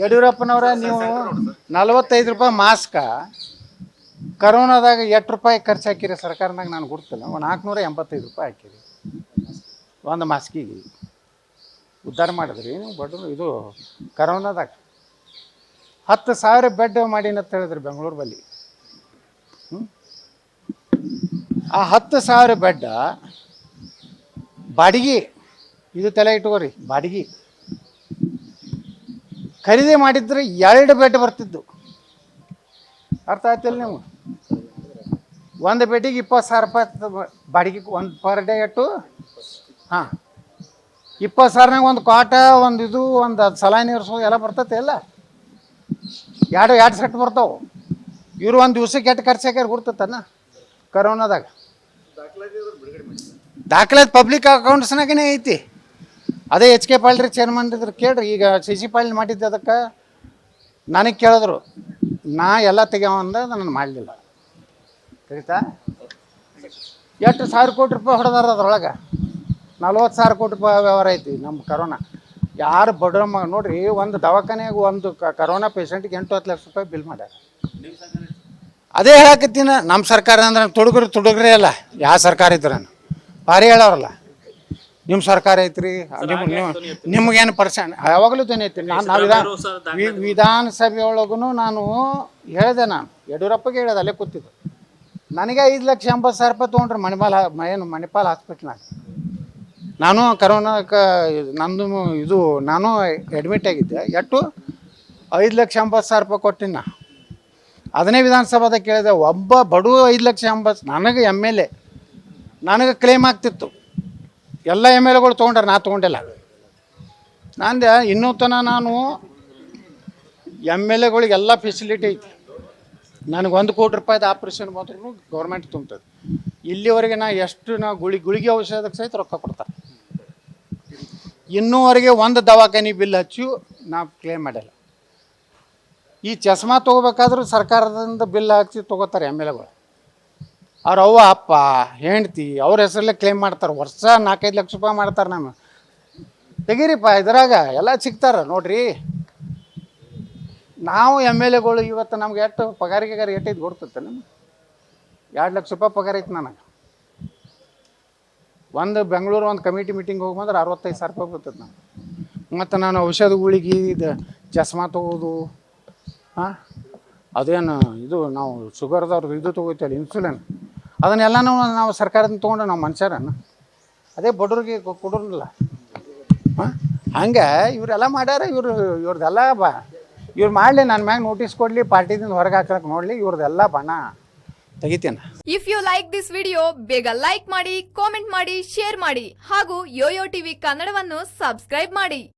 ಯಡಿಯೂರಪ್ಪನವರ ನೀವು ನಲವತ್ತೈದು ರೂಪಾಯಿ ಮಾಸ್ಕ, ಕರೋನಾದಾಗ ಎಷ್ಟು ರೂಪಾಯಿ ಖರ್ಚು ಹಾಕಿರಿ ಸರ್ಕಾರದಾಗ ನಾನು ಗುರ್ತಿಲ್ಲ. ಒಂದು ನಾಲ್ಕುನೂರ ಎಂಬತ್ತೈದು ರೂಪಾಯಿ ಹಾಕಿರಿ. ಒಂದು ಮಾಸ್ಕಿಗೆ. ಉದ್ಧಾರ ಮಾಡಿದ್ರಿ. ನೀವು ಬಡ ಇದು ಕರೋನಾದಾಗ. ಹತ್ತು ಸಾವಿರ ಬೆಡ್ ಅಂತ ಹೇಳಿದ್ರಿ ಬೆಂಗಳೂರು ಬಲ್ಲಿ? ಆ ಹತ್ತು ಸಾವಿರ ಬೆಡ್, ಬಾಡಿಗೆ, ಇದು ತಲೆ ಇಟ್ಕೋರಿ, ಬಾಡಿಗೆ. ಖರೀದಿ ಮಾಡಿದ್ರೆ ಎರಡು ಬೆಡ್ ಬರ್ತಿದ್ದು. ಅರ್ಥ ಆಯ್ತಿಲ್ಲ ನೀವು? ಒಂದು ಬೆಡ್ಡಿಗೆ ಇಪ್ಪತ್ತು ಸಾವಿರ ರೂಪಾಯಿ ಬಾಡಿಗೆ ಒಂದು ಪರ್ ಡೇ ಎಷ್ಟು ಹಾಂ. ಇಪ್ಪತ್ತು ಸಾವಿರನಾಗ ಒಂದು ಕಾಟ ಒಂದು ಇದು ಒಂದು ಸಲಾನಿ ಇರಿಸೋ ಎಲ್ಲ ಬರ್ತೈತೆ ಎಲ್ಲ. ಎರಡು ಎರಡು ಸೆಟ್ ಬರ್ತಾವೆ. ಇವರು ಒಂದು ದಿವ್ಸಕ್ಕೆ ಎಷ್ಟು ಖರ್ಚು ಹಾಕ್ಯಾರ ಗುರ್ತತನ ಕರೋನಾದಾಗ? ದಾಖಲಾತಿ ಪಬ್ಲಿಕ್ ಅಕೌಂಟ್ಸ್ನಾಗೇ ಐತಿ. ಅದೇ ಎಚ್ ಕೆ ಪಾಳ್ರಿ ಚೇರ್ಮನ್ ಇದ್ರು ಕೇಳ್ರಿ, ಈಗ ಸಿ ಸಿ ಪಾಲ್ ಮಾಡಿದ್ದೆ ಅದಕ್ಕೆ. ನನಗೆ ಕೇಳಿದ್ರು, ನಾ ಎಲ್ಲ ತೆಗೆವಂದ ನಾನು ಮಾಡಲಿಲ್ಲ. ತಿಳಿತಾ? ಎಷ್ಟು ಸಾವಿರ ಕೋಟಿ ರೂಪಾಯಿ ಹೊಡೆದಾರ ಅದ್ರೊಳಗೆ? ನಲ್ವತ್ತು ಸಾವಿರ ಕೋಟಿ ರೂಪಾಯಿ ವ್ಯವಹಾರ ಐತಿ ನಮ್ಮ ಕರೋನಾ ಯಾರು ಬಡ್ರ ಮ, ನೋಡ್ರಿ, ಒಂದು ದವಾಖಾನೆಯಾಗ ಒಂದು ಕರೋನಾ ಪೇಷಂಟ್ಗೆ ಎಂಟು ಹತ್ತು ಲಕ್ಷ ರೂಪಾಯಿ ಬಿಲ್ ಮಾಡ್ಯಾರ. ಅದೇ ಹೇಳಕತ್ತೀನಿ ನಮ್ಮ ಸರ್ಕಾರ ಅಂದ್ರೆ ತುಡುಗ್ರಿ ತುಡುಗ್ರಿ ಅಲ್ಲ ಯಾವ ಸರ್ಕಾರ ಇದ್ರೂ ಭಾರಿ ಹೇಳೋರಲ್ಲ ನಿಮ್ಮ ಸರ್ಕಾರ ಐತ್ರಿ. ನಿಮ್ಗೇನು ಪರ್ಸೆಂಟ್ ಯಾವಾಗಲೂ ಐತಿ ನಾನು ನಾವು ವಿಧಾನ ವಿಧಾನಸಭೆ ಒಳಗೂ ನಾನು ಹೇಳಿದೆ ನಾನು. ಯಡಿಯೂರಪ್ಪಗೆ ಹೇಳಿದೆ ಅಲ್ಲೇ ಕೂತಿದ್ದು. ನನಗೆ ಐದು ಲಕ್ಷ ಎಂಬತ್ತು ಸಾವಿರ ರೂಪಾಯಿ ತೊಗೊಂಡ್ರೆ ಮಣಿಪಾಲ್ ಏನು ಮಣಿಪಾಲ್ ಹಾಸ್ಪಿಟ್ಲ್ನಾಗ ನಾನು ಕರೋನಾಕ್ಕೆ ನಂದು ಇದು ನಾನು ಅಡ್ಮಿಟ್ ಆಗಿದ್ದೆ. ಎಷ್ಟು ಐದು ಲಕ್ಷ ಎಂಬತ್ತು ಸಾವಿರ ರೂಪಾಯಿ ಕೊಟ್ಟಿನಿ ನಾ. ಅದನ್ನೇ ವಿಧಾನಸಭಾದಾಗ ಕೇಳಿದೆ. ಒಬ್ಬ ಬಡವ ಐದು ಲಕ್ಷ ಎಂಬತ್ತು ನನಗೆ ಎಂ ಎಲ್ ಎ. ನನಗೆ ಕ್ಲೇಮ್ ಆಗ್ತಿತ್ತು. ಎಲ್ಲ ಎಂ ಎಲ್ ಎಗಳು ತೊಗೊಂಡ್ರೆ, ನಾ ತೊಗೊಂಡಿಲ್ಲ. ನಂದೆ ಇನ್ನೂ ತನಕ ನಾನು ಎಂ ಎಲ್ ಎಗಳಿಗೆಲ್ಲ ಫೆಸಿಲಿಟಿ ಐತಿ. ನನಗೆ ಒಂದು ಕೋಟಿ ರೂಪಾಯಿದು ಆಪ್ರೇಷನ್ ಬಂದ್ರೂ ಗೌರ್ಮೆಂಟ್ ತುಂಬ್ತದೆ. ಇಲ್ಲಿವರೆಗೆ ನಾ ಎಷ್ಟು ನಾ ಗುಳಿ, ಗುಳಿಗೆ ಔಷಧಕ್ಕೆ ಸಹಿತ ರೊಕ್ಕ ಕೊಡ್ತಾರೆ. ಇನ್ನೂವರೆಗೆ ಒಂದು ದವಾಖಾನೆ ಬಿಲ್ ಹಚ್ಚಿ ನಾ ಕ್ಲೇಮ್ ಮಾಡಿಲ್ಲ. ಈ ಚಸ್ಮಾ ತೊಗೋಬೇಕಾದ್ರೂ ಸರ್ಕಾರದಿಂದ ಬಿಲ್ ಹಾಕ್ಸಿ ತೊಗೋತಾರೆ ಎಂ ಎಲ್ ಎಗಳು ಅವ್ರ ಅವ್ವ, ಅಪ್ಪ, ಹೆಂಡ್ತಿ, ಅವ್ರ ಹೆಸರಲ್ಲೇ ಕ್ಲೇಮ್ ಮಾಡ್ತಾರೆ. ವರ್ಷ ನಾಲ್ಕೈದು ಲಕ್ಷ ರೂಪಾಯಿ ಮಾಡ್ತಾರೆ ನಾನು ತೆಗೀರಿಪ್ಪ, ಇದ್ರಾಗ ಎಲ್ಲ ಸಿಗ್ತಾರೆ ನೋಡ್ರಿ. ನಾವು ಎಂ ಎಲ್ ಎಗಳು ಇವತ್ತು ನಮ್ಗೆ ಎಷ್ಟು ಪಗಾರಿಗೆ ಎಟ್ಟೈದು ಕೊಡ್ತೈತೆ ನಮ್ಗೆ? ಎರಡು ಲಕ್ಷ ರೂಪಾಯಿ ಪಗಾರ ಐತೆ ನನಗೆ. ಒಂದು ಬೆಂಗಳೂರು ಒಂದು ಕಮಿಟಿ ಮೀಟಿಂಗ್ ಹೋಗಿ ಬಂದ್ರೆ ಅರವತ್ತೈದು ಸಾವಿರ ರೂಪಾಯಿ ಬರ್ತೈತೆ ನಾನು ಮತ್ತು ನಾನು ಔಷಧಗಳಿಗೆ ಇದು ಚಸ್ಮಾ ತೊಗೋದು ಹಾಂ ಅದೇನು ಇದು ನಾವು ಶುಗರ್ದವ್ರದ್ದು ಇದು ತೊಗೋತೀವಲ್ಲ ಇನ್ಸುಲಿನ್ ಅದನ್ನೆಲ್ಲನೂ ನಾವು ಸರ್ಕಾರದಿಂದ ತೊಗೊಂಡು ನಾವು ಮನುಷ್ಯರನ್ನು. ಅದೇ ಬಡವ್ರಿಗೆ ಕೊ- ಕೊಡೋದಿಲ್ಲ ಹಾಂ? ಹಂಗೆ ಇವರೆಲ್ಲ ಮಾಡ್ಯಾರ, ಇವರು ಇವ್ರದ್ದೆಲ್ಲ ಬಾ ಇವ್ರು ಮಾಡಲಿ ನನ್ನ ಮ್ಯಾಗ ನೋಟಿಸ್ ಕೊಡಲಿ, ಪಾರ್ಟಿದಿಂದ ಹೊರಗೆ ಹಾಕಕ್ಕೆ ನೋಡಲಿ ಇವ್ರದ್ದೆಲ್ಲ ಬಣ. ತೆಗಿತೇನೆ? If you like this video ಬೇಗ ಲೈಕ್ ಮಾಡಿ ಕಾಮೆಂಟ್ ಮಾಡಿ ಶೇರ್ ಮಾಡಿ, ಹಾಗೂ ಯೋಯೋ ಟಿವಿ ಕನ್ನಡವನ್ನು ಸಬ್ಸ್ಕ್ರೈಬ್ ಮಾಡಿ.